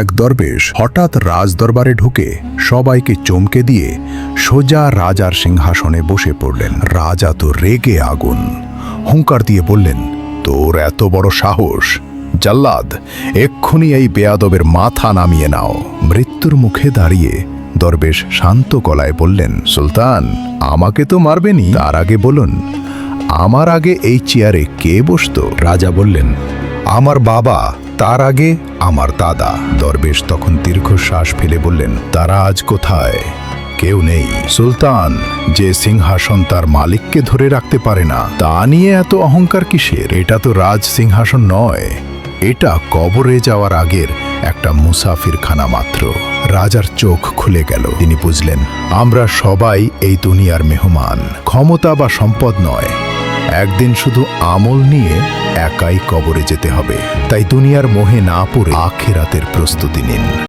এক দরবেশ হঠাৎ রাজদরবারে ঢুকে সবাইকে চমকে দিয়ে সোজা রাজার সিংহাসনে বসে পড়লেন। রাজা তো রেগে আগুন। হুঙ্কার দিয়ে বললেন, তোর এত বড় সাহস। জাল্লাদ, এক্ষুনি এই বেয়াদবের মাথা নামিয়ে নাও। মৃত্যুর মুখে দাঁড়িয়ে দরবেশ শান্ত গলায় বললেন, সুলতান, আমাকে তো মারবেনি তার আগে বলুন, আমার আগে এই চেয়ারে কে বসত? রাজা বললেন, আমার বাবা তার আগে আমার দাদা দরবেশ তখন দীর্ঘশ্বাস ফেলে বললেন, তারা আজ কোথায়? কেউ নেই। সুলতান যে সিংহাসন তার মালিককে ধরে রাখতে পারে না, তা নিয়ে এত অহংকার কিসের? এটা তো রাজ সিংহাসন নয়। এটা কবরে যাওয়ার আগের একটা মুসাফিরখানা মাত্র। রাজার চোখ খুলে গেল। তিনি বুঝলেন, আমরা সবাই এই দুনিয়ার মেহমান। ক্ষমতা বা সম্পদ নয়। একদিন শুধু আমল নিয়ে একাই কবরে যেতে হবে। তাই দুনিয়ার মোহে না পড়ে আখেরাতের প্রস্তুতি নিন।